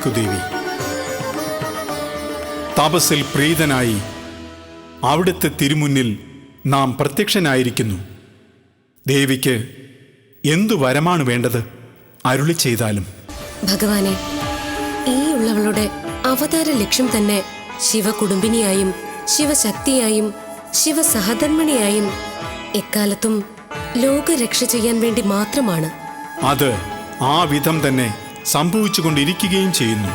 എഴുന്നേൽക്കു ദേവി തപസ്സിൽ പ്രീതനായി അവിടുത്തെ തിരുമുന്നിൽ നാം പ്രത്യക്ഷനായിരിക്കുന്നു. ദേവിക്ക് എന്തു വരമാണ് വേണ്ടത് അരുളി ചെയ്താലും. ഭഗവാനെ ഈ ഉള്ളവളുടെ അവതാര ലക്ഷ്യം തന്നെ ശിവകുടുംബിനിയായും ശിവശക്തിയായും ശിവസഹധർമ്മിണിയായും എക്കാലത്തും ലോകരക്ഷ ചെയ്യാൻ വേണ്ടി മാത്രമാണ്. അത് ആ വിധം തന്നെ സംഭവിച്ചുകൊണ്ടിരിക്കുകയും ചെയ്യുന്നു.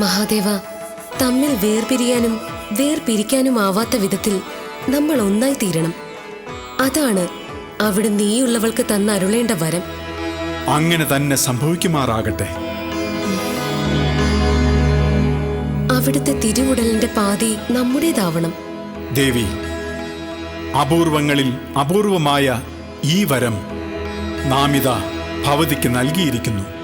മഹാദേവ തമ്മിൽ വേർപിരിയാനും വേർപിരിക്കാനും ആവാത്ത വിധത്തിൽ നമ്മൾ ഒന്നായി തീരണം. അതാണ് അവിടെ നീയുള്ളവൾക്ക് തന്ന അരുളേണ്ട വരം. അങ്ങനെ തന്നെ സംഭവിക്കുമാറാകട്ടെ. അവിടുത്തെ തിരുവുടലിന്റെ പാതി നമ്മുടേതാവണം. ദേവി അപൂർവങ്ങളിൽ അപൂർവമായ ഈ വരം നാമിത ഭവതിക്ക് നൽകിയിരിക്കുന്നു.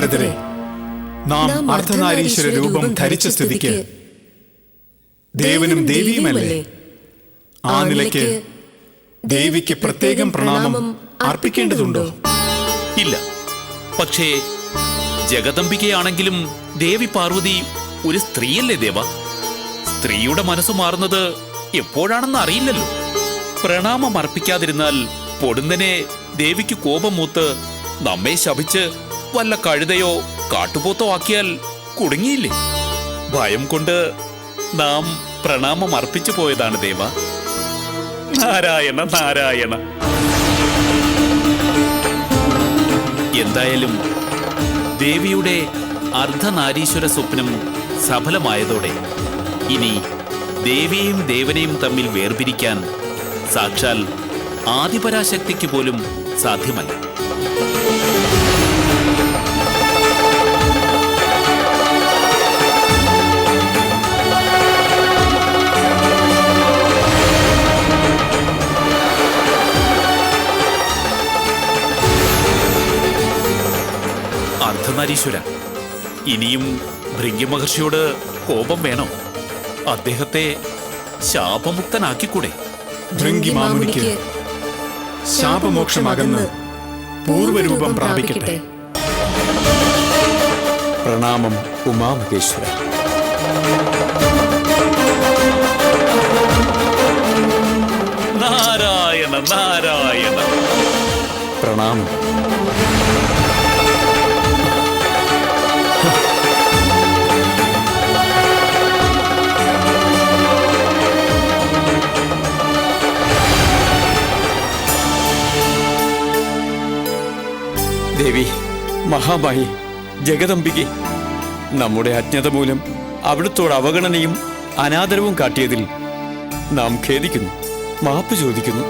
നാരദരെ നാം അർദ്ധനാരീശ്വര രൂപം ധരിച്ച സ്ഥിതിക്ക് ദേവനും ദേവിയുമല്ലേ? ആ നിലയ്ക്ക് ദേവിക്ക് പ്രത്യേകം പ്രണാമം അർപ്പിക്കേണ്ടതുണ്ടോ? ഇല്ല. പക്ഷേ ജഗദംബികയാണെങ്കിലും ദേവി പാർവതി ഒരു സ്ത്രീയല്ലേ ദേവ? സ്ത്രീയുടെ മനസ്സ് മാറുന്നത് എപ്പോഴാണെന്ന് അറിയില്ലല്ലോ. പ്രണാമം അർപ്പിക്കാതിരുന്നാൽ പൊടുന്നനെ ദേവിക്ക് കോപം മൂത്ത് നമ്മെ ശപിച്ച് വല്ല കഴുതയോ കാട്ടുപോത്തോ ആക്കിയാൽ കുടുങ്ങിയില്ലേ? ഭയം കൊണ്ട് നാം പ്രണാമം അർപ്പിച്ചു പോയതാണ് ദേവ. നാരായണ നാരായണ. എന്തായാലും ദേവിയുടെ അർദ്ധനാരീശ്വര സ്വപ്നം സഫലമായതോടെ ഇനി ദേവിയെയും ദേവനെയും തമ്മിൽ വേർപിരിക്കാൻ സാക്ഷാൽ ആദിപരാശക്തിക്ക് പോലും സാധ്യമല്ല. അർദ്ധനാരീശ്വര ഇനിയും ഭൃംഗി മഹർഷിയോട് കോപം വേണോ? അദ്ദേഹത്തെ ശാപമുക്തനാക്കിക്കൂടെ? ഭൃംഗിമാമുനിക്ക് ശാപമോക്ഷമാകുന്ന ശാപമോക്ഷമകന്ന് പൂർവരൂപം പ്രാപിക്കട്ടെ. പ്രണാമം ഉമാമഹേശ്വര. നാരായണ നാരായണ. പ്രണാമം. ദേവി മഹാമായി ജഗദംബികെ. നമ്മുടെ അജ്ഞത മൂലം അവിടുത്തോട് അവഗണനയും അനാദരവും കാട്ടിയതിൽ നാം ഖേദിക്കുന്നു മാപ്പ് ചോദിക്കുന്നു.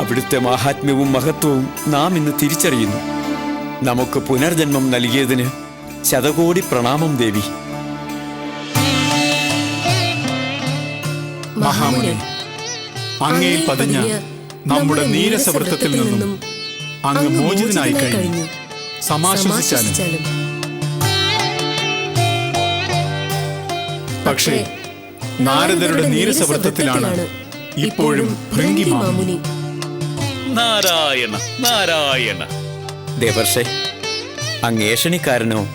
അവിടുത്തെ മാഹാത്മ്യവും മഹത്വവും നാം ഇന്ന് തിരിച്ചറിയുന്നു. നമുക്ക് പുനർജന്മം നൽകിയതിന് ശതകോടി പ്രണാമം ദേവി. അങ്ങയിൽ പതിഞ്ഞ നമ്മുടെ നീരസവൃത്തത്തിൽ നിന്നും അങ്ങ് മോചിതനായി കഴിഞ്ഞു. സമാശ്വസിച്ചാലും. പക്ഷേ നാരദരുടെ നീരസവൃത്തത്തിലാണ് ഇപ്പോഴും ഭൃങ്കി മാമുനി നാരായണ നാരായണ. ദേവർഷെ അങ്ങേഷണിക്കാരനോ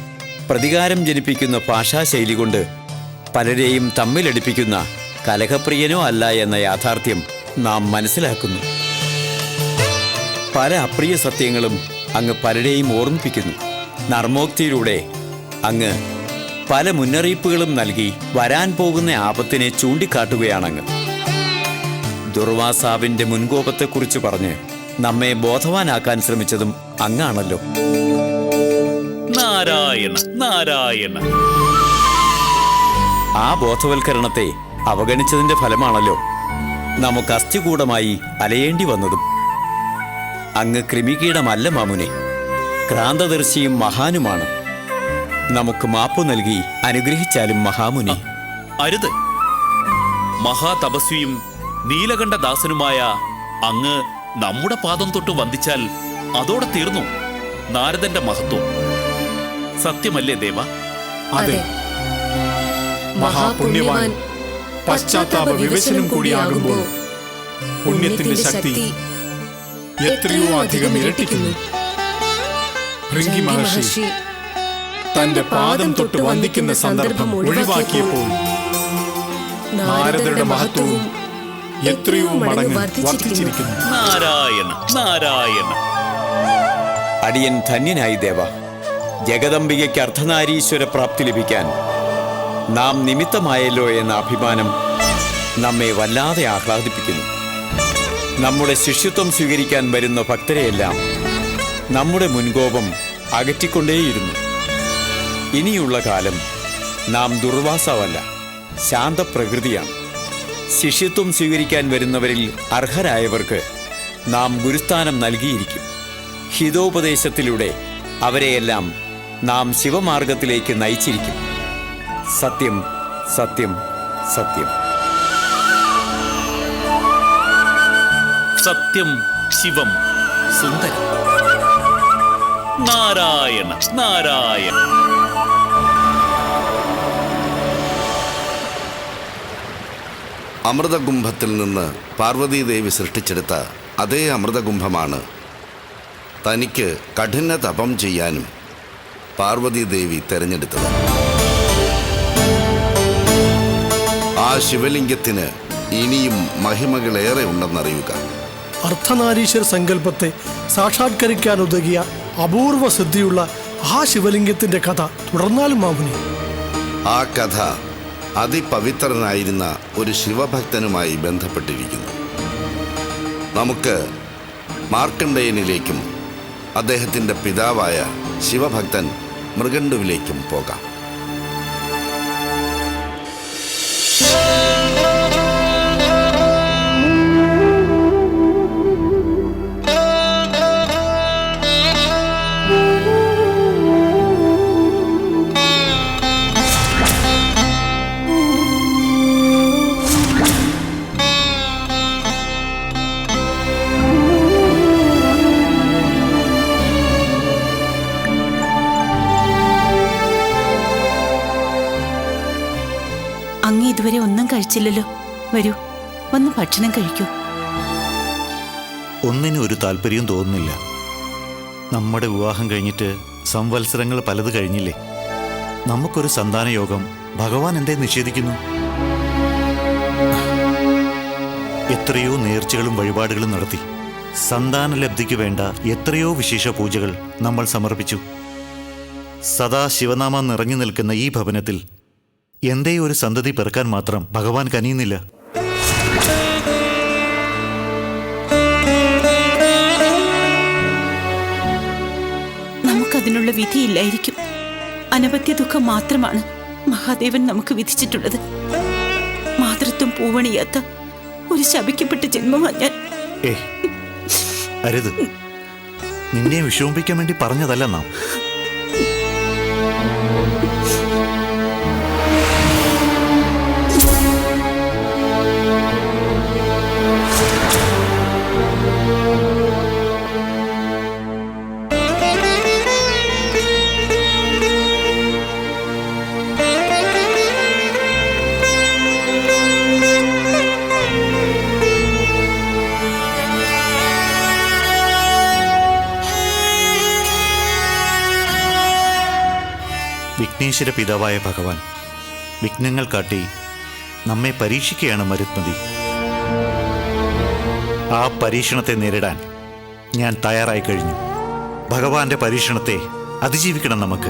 പ്രതികാരം ജനിപ്പിക്കുന്ന ഭാഷാശൈലി കൊണ്ട് പലരെയും തമ്മിലടിപ്പിക്കുന്ന കലഹപ്രിയനോ അല്ല എന്ന യാഥാർത്ഥ്യം നാം മനസ്സിലാക്കുന്നു. പല അപ്രിയ സത്യങ്ങളും അങ്ങ് പലരെയും ഓർമ്മിപ്പിക്കുന്നു. നർമ്മോക്തിയിലൂടെ അങ്ങ് പല മുന്നറിയിപ്പുകളും നൽകി വരാൻ പോകുന്ന ആപത്തിനെ ചൂണ്ടിക്കാട്ടുകയാണങ്ങ്. ദുർവാസാവിന്റെ മുൻകോപത്തെക്കുറിച്ച് പറഞ്ഞ് നമ്മെ ബോധവാനാക്കാൻ ശ്രമിച്ചതും അങ്ങാണല്ലോ. നാരായണ നാരായണ. ആ ബോധവൽക്കരണത്തെ അവഗണിച്ചതിന്റെ ഫലമാണല്ലോ നമുക്ക് അസ്ഥികൂടമായി അലയേണ്ടി വന്നതും. അങ്ങ് കൃമികീടമല്ല മാമുനെ. ക്രാന്തദർശിയും മഹാനുമാണ്. നമുക്ക് മാപ്പു നൽകി അനുഗ്രഹിച്ചാലും മഹാമുനി. അരുത്. മഹാതപസ്വിയും നീലകണ്ഠദാസനുമായ അങ്ങ് നമ്മുടെ പാദം തൊട്ട് വന്ദിച്ചാൽ അതോടെ തീർന്നു. നാരദന്റെ മഹത്വം. സത്യമല്ലേ ദേവ? അതെ. മഹാപുണ്യവാൻ പശ്ചാത്താപ വിവശനും കൂടിയാകുമ്പോൾ പുണ്യത്തിന്റെ ശക്തി എത്രയോ അധികം ഇരട്ടിക്കുന്നു. ഭൃങ്കി മഹർഷി തന്റെ പാദം തൊട്ട് വന്ദിക്കുന്ന സന്ദർഭം ഒഴിവാക്കിയപ്പോൾ നാരദരുടെ മഹത്വവും എത്രയോ മടങ്ങ് വർദ്ധിച്ചിരിക്കുന്നു. നാരായണ നാരായണ. അടിയൻ ധന്യനായി ദേവ. ജഗദംബികയ്ക്ക് അർദ്ധനാരീശ്വര പ്രാപ്തി ലഭിക്കാൻ നാം നിമിത്തമായല്ലോ എന്ന അഭിമാനം നമ്മെ വല്ലാതെ ആഹ്ലാദിപ്പിക്കുന്നു. നമ്മുടെ ശിഷ്യത്വം സ്വീകരിക്കാൻ വരുന്ന ഭക്തരെയെല്ലാം നമ്മുടെ മുൻകോപം അകറ്റിക്കൊണ്ടേയിരുന്നു. ഇനിയുള്ള കാലം നാം ദുർവാസാവല്ല ശാന്തപ്രകൃതിയാണ്. ശിഷ്യത്വം സ്വീകരിക്കാൻ വരുന്നവരിൽ അർഹരായവർക്ക് നാം ഗുരുസ്ഥാനം നൽകിയിരിക്കും. ഹിതോപദേശത്തിലൂടെ അവരെയെല്ലാം നാം ശിവമാർഗത്തിലേക്ക് നയിച്ചിരിക്കും. സത്യം സത്യം സത്യം. സത്യം ശിവം സുന്ദരം. നാരായണ നാരായണ. അമൃതകുംഭത്തിൽ നിന്ന് പാർവതീദേവി സൃഷ്ടിച്ചെടുത്ത അതേ അമൃതകുംഭമാണ്. തനിക്ക് കഠിന തപം ചെയ്യാനും പാർവതീദേവി തെരഞ്ഞെടുത്തത്. ആ ശിവലിംഗത്തിന് ഇനിയും മഹിമകളേറെ ഉണ്ടെന്നറിയുക. അർദ്ധനാരീശ്വര സങ്കല്പത്തെ സാക്ഷാത്കരിക്കാൻ ഉതകിയ അപൂർവ സിദ്ധിയുള്ള ആ ശിവലിംഗത്തിന്റെ കഥ തുടർന്നാലും മാമുനി. ആ കഥ അതിപവിത്രനായിരുന്ന ഒരു ശിവഭക്തനുമായി ബന്ധപ്പെട്ടിരിക്കുന്നു. നമുക്ക് മാർക്കണ്ഡേയനിലേക്കും അദ്ദേഹത്തിന്റെ പിതാവായ ശിവഭക്തൻ മൃഗണ്ടുവിലേക്കും പോകാം. അങ്ങ് ഇതുവരെ ഒന്നും കഴിച്ചില്ലല്ലോ. വരൂ വന്ന് ഭക്ഷണം കഴിക്കൂ. ഒന്നിനും ഒരു താല്പര്യവും തോന്നുന്നില്ല. നമ്മുടെ വിവാഹം കഴിഞ്ഞിട്ട് സംവത്സരങ്ങൾ പലത് കഴിഞ്ഞില്ലേ? നമുക്കൊരു സന്താന യോഗം ഭഗവാൻ എന്തേ നിഷേധിക്കുന്നു? എത്രയോ നേർച്ചകളും വഴിപാടുകളും നടത്തി. സന്താന ലബ്ധിക്ക് വേണ്ട എത്രയോ വിശേഷ പൂജകൾ നമ്മൾ സമർപ്പിച്ചു. സദാ ശിവനാമം നിറഞ്ഞു നിൽക്കുന്ന ഈ ഭവനത്തിൽ എന്തേ ഒരു സന്തതി പിറക്കാൻ മാത്രം ഭഗവാൻ കനിയുന്നില്ല. നമുക്കതിനുള്ള വിധിയില്ലായിരിക്കും. അനവധ്യ ദുഃഖം മാത്രമാണ് മഹാദേവൻ നമുക്ക് വിധിച്ചിട്ടുള്ളത്. മാതൃത്വം പൂവണിയാത്ത ഒരു ശപിക്കപ്പെട്ട ജന്മമാണ് ഞാൻ. അരുത്. നിന്നെ വിഷമിപ്പിക്കാൻ വേണ്ടി പറഞ്ഞതല്ല നാം. പരമേശ്വര പിതാവായ ഭഗവാൻ വിഘ്നങ്ങൾ കാട്ടി നമ്മെ പരീക്ഷിക്കുകയാണ് മരുത്മതി. ആ പരീക്ഷണത്തെ നേരിടാൻ ഞാൻ തയ്യാറായി കഴിഞ്ഞു. ഭഗവാന്റെ പരീക്ഷണത്തെ അതിജീവിക്കണം നമുക്ക്.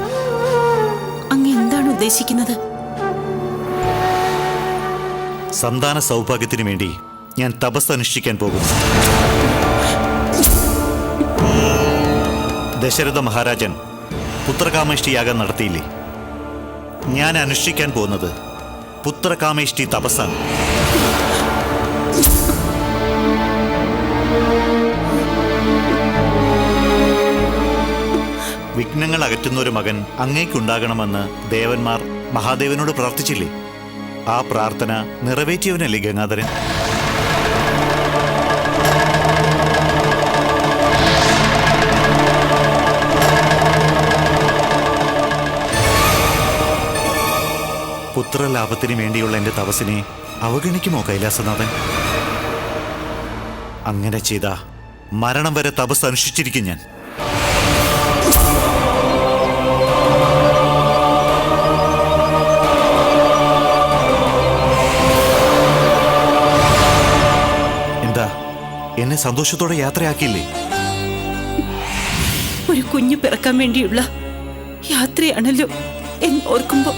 അങ്ങ് എന്താണ് ഉദ്ദേശിക്കുന്നത്? സന്താന സൗഭാഗ്യത്തിനു വേണ്ടി ഞാൻ തപസ് അനുഷ്ഠിക്കാൻ പോകുന്നു. ദശരഥ മഹാരാജൻ പുത്രകാമേഷ്ടിയാഗം നടത്തിയില്ലേ? ഞാൻ അനുഷ്ഠിക്കാൻ പോകുന്നത് പുത്രകാമേഷ്ടി തപസ്സാണ്. വിഘ്നങ്ങൾ അകറ്റുന്ന ഒരു മകൻ അങ്ങേക്കുണ്ടാകണമെന്ന് ദേവന്മാർ മഹാദേവനോട് പ്രാർത്ഥിച്ചില്ലേ? ആ പ്രാർത്ഥന നിറവേറ്റിയവനല്ലേ ഗംഗാധരൻ? പുത്രലാഭത്തിന് വേണ്ടിയുള്ള എന്റെ തപസ്സിനെ അവഗണിക്കുമോ കൈലാസനാഥൻ? അങ്ങനെ ചെയ്ത മരണം വരെ തപസ് അനുഷ്ഠിച്ചിരിക്കും ഞാൻ. എന്താ എന്നെ സന്തോഷത്തോടെ യാത്രയാക്കിയില്ലേ? ഒരു കുഞ്ഞു പിറക്കാൻ വേണ്ടിയുള്ള യാത്രയാണല്ലോ എന്ന് ഓർക്കുമ്പോ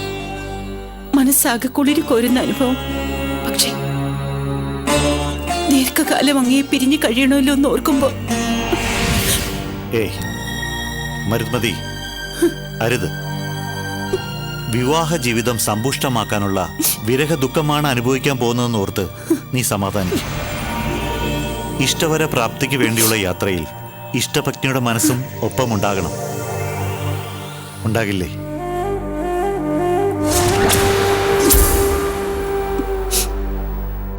മനസ്സാകെ കുളിരി കോരുന്ന അനുഭവം. പക്ഷേ ദീർഘകാലം അങ്ങയെ പിരിഞ്ഞു കഴിയണമല്ലോ എന്ന് ഓർക്കുമ്പോ. ഏയ് മരുത്മതി അരുത്. വിവാഹ ജീവിതം സമ്പുഷ്ടമാക്കാനുള്ള വിരഹ ദുഃഖമാണ് അനുഭവിക്കാൻ പോകുന്നതെന്ന് ഓർത്ത് നീ സമാധാനിക്കും ഇഷ്ടവര പ്രാപ്തിക്ക് വേണ്ടിയുള്ള യാത്രയിൽ ഇഷ്ടപത്നിയുടെ മനസ്സും ഒപ്പമുണ്ടാകണം. ഉണ്ടാകില്ലേ?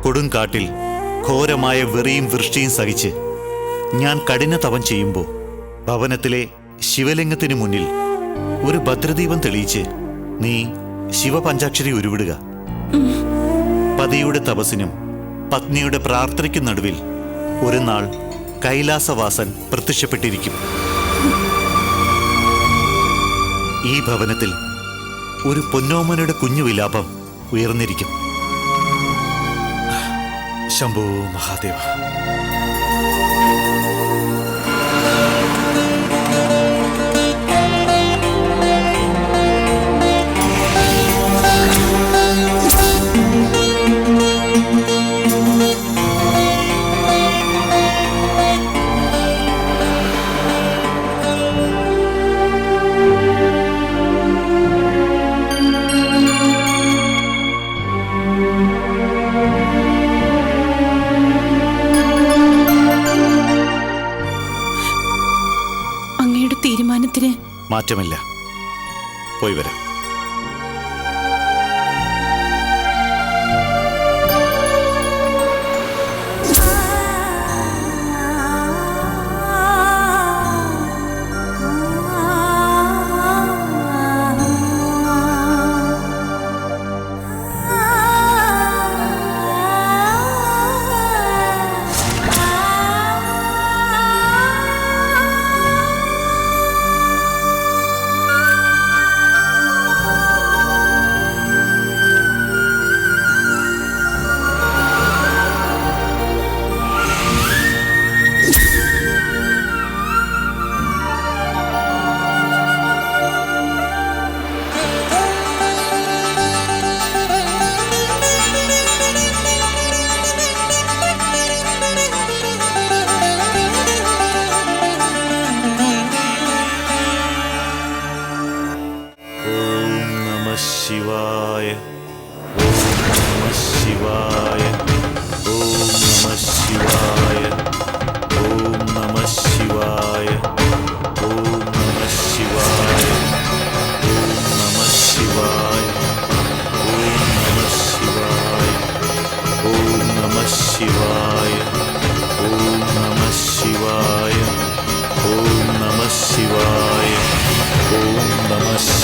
കൊടുങ്കാട്ടിൽ ഘോരമായ വെറിയും വൃഷ്ടിയും സഹിച്ച് ഞാൻ കഠിന തപം ചെയ്യുമ്പോൾ ഭവനത്തിലെ ശിവലിംഗത്തിനു മുന്നിൽ ഒരു ഭദ്രദീപം തെളിയിച്ച് നീ ശിവപഞ്ചാക്ഷരി ഉരുവിടുക. പതിയുടെ തപസ്സിനും പത്നിയുടെ പ്രാർത്ഥനയ്ക്കും നടുവിൽ ഒരു നാൾ കൈലാസവാസൻ പ്രത്യക്ഷപ്പെട്ടിരിക്കും. ഈ ഭവനത്തിൽ ഒരു പൊന്നോമനയുടെ കുഞ്ഞു വിലാപം ഉയർന്നിരിക്കും. ശംഭോ മഹാദേവ മാറ്റമില്ല. പോയി വരാം.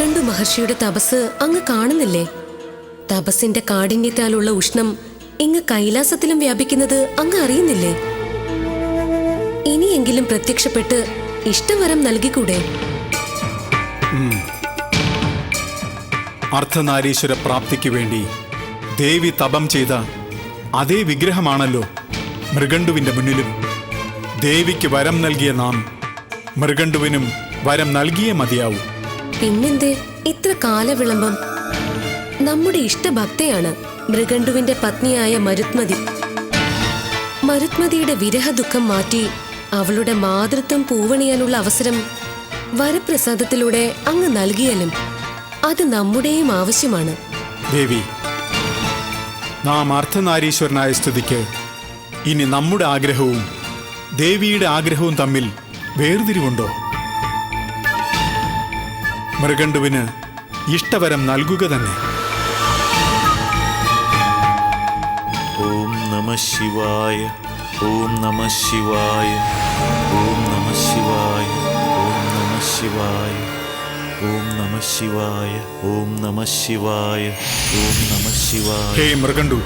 മൃഗണ്ടു മഹർഷിയുടെ തപസ് അങ്ങ് കാണുന്നില്ലേ? തപസ്സിന്റെ കാഠിന്യത്താലുള്ള ഉഷ്ണം ഇങ്ങ് കൈലാസത്തിലും വ്യാപിക്കുന്നത് അങ്ങ് അറിയുന്നില്ലേ? ഇനിയെങ്കിലും പ്രത്യക്ഷപ്പെട്ട് ഇഷ്ടവരം നൽകിക്കൂടെ? അർദ്ധനാരീശ്വര പ്രാപ്തിക്ക് വേണ്ടി ദേവി തപം ചെയ്ത അതേ വിഗ്രഹമാണല്ലോ മൃഗണ്ടുവിന്റെ മുന്നിലും. ദേവിക്ക് വരം നൽകിയ നാം മൃഗണ്ടുവിനും വരം നൽകിയേ മതിയാവൂ. പിന്നെന്തേ? ഇത്ര കാലവിളംബം. നമ്മുടെ ഇഷ്ടഭക്തയാണ് മൃഗണ്ടുവിന്റെ പത്നിയായ മരുത്മതി. മരുത്മതിയുടെ വിരഹദുഃഖം മാറ്റി അവളുടെ മാതൃത്വം പൂവണിയാനുള്ള അവസരം വരപ്രസാദത്തിലൂടെ അങ്ങ് നൽകിയാലും അത് നമ്മുടെയും ആവശ്യമാണ്. ദേവി നാം അർത്ഥനാരീശ്വരനായ സ്തുതിക്ക് ഇനി നമ്മുടെ ആഗ്രഹവും ദേവിയുടെ ആഗ്രഹവും തമ്മിൽ വേർതിരിവുണ്ടോ? മൃഗണ്ടുവിന് ഇഷ്ടവരം നൽകുക തന്നെ. ഓം നമ ശിവായ ഓം നമ ശിവായ ഓം നമ ശിവായ ഓം നമ ശിവായ ഓം നമ ശിവായ ഓം നമ ശിവായ ഓം നമ ശിവായ. ഹേ മൃഗണ്ടു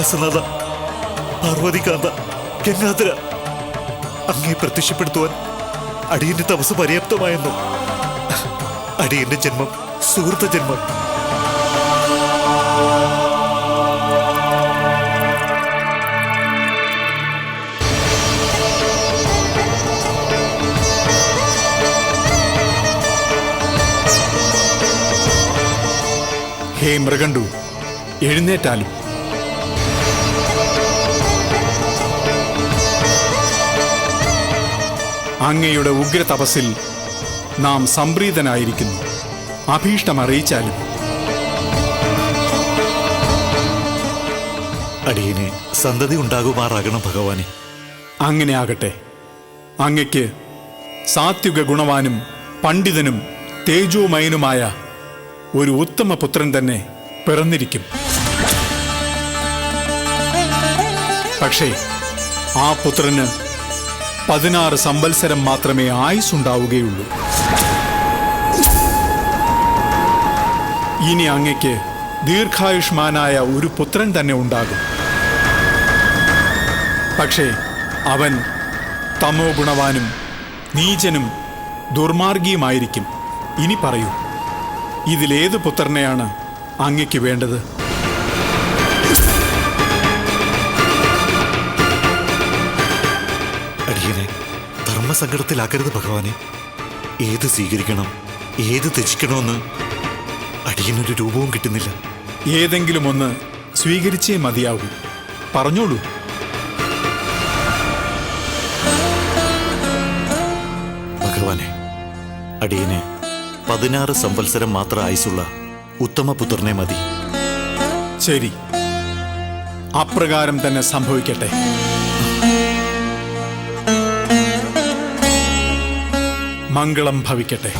കൈലാസനാഥ പാർവതികാന്ത ഗംഗാധര അങ്ങേ പ്രത്യക്ഷപ്പെടുത്തുവാൻ അടിയന്റെ തപസ് പര്യാപ്തമായെന്നു അടിയന്റെ ജന്മം സുഹൃത്ത ജന്മം. ഹേ മൃഗണ്ടു എഴുന്നേറ്റാലും അങ്ങയുടെ ഉഗ്ര തപസ്സിൽ നാം സംപ്രീതനായിരിക്കുന്നു. അഭീഷ്ടം അറിയിച്ചാലും. അടിയനെ സന്തതി ഉണ്ടാകുമാറാകണം ഭഗവാനെ. അങ്ങനെ ആകട്ടെ. അങ്ങയ്ക്ക് സാത്വിക ഗുണവാനും പണ്ഡിതനും തേജോമയനുമായ ഒരു ഉത്തമ പുത്രൻ തന്നെ പിറന്നിരിക്കും. പക്ഷേ ആ പുത്രന് പതിനാറ് സംവത്സരം മാത്രമേ ആയുസുണ്ടാവുകയുള്ളൂ ഇനി അങ്ങയ്ക്ക് ദീർഘായുഷ്മാനായ ഒരു പുത്രൻ തന്നെ ഉണ്ടാകും. പക്ഷേ അവൻ തമോ ഗുണവാനും നീചനും ദുർമാർഗിയുമായിരിക്കും. ഇനി പറയൂ ഇതിലേത് പുത്രനെയാണ് അങ്ങയ്ക്ക് വേണ്ടത്? അടിയനെ ധർമ്മസങ്കടത്തിലാക്കരുത് ഭഗവാനെ. ഏത് സ്വീകരിക്കണം ഏത് ത്യജിക്കണമെന്ന് അടിയനൊരു രൂപവും കിട്ടുന്നില്ല. ഏതെങ്കിലും ഒന്ന് സ്വീകരിച്ചേ മതിയാകൂ പറഞ്ഞോളൂ. ഭഗവാനെ അടിയനെ പതിനാറ് സംവത്സരം മാത്രം ആയുസുള്ള ഉത്തമപുത്രനെ മതി. ശരി. അപ്രകാരം തന്നെ സംഭവിക്കട്ടെ. മംഗളം ഭവിക്കട്ടെ.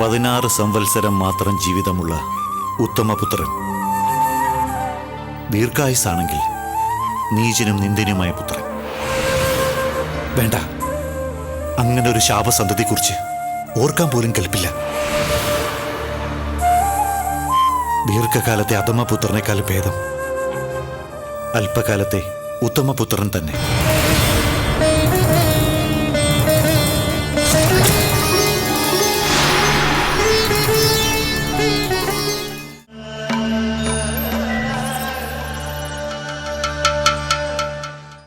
പതിനാറ് സംവത്സരം മാത്രം ജീവിതമുള്ള ഉത്തമപുത്രൻ. ദീർഘായുസാണെങ്കിൽ നീചനും നിന്ദനുമായ പുത്രൻ. വേണ്ട. അങ്ങനെ ഒരു ശാപസന്ധതിയെക്കുറിച്ച് ഓർക്കാൻ പോലും കൽപ്പില്ല. ദീർഘകാലത്തെ അധമപുത്രനേക്കാൾ ഭേദം അല്പകാലത്തെ ഉത്തമപുത്രൻ തന്നെ.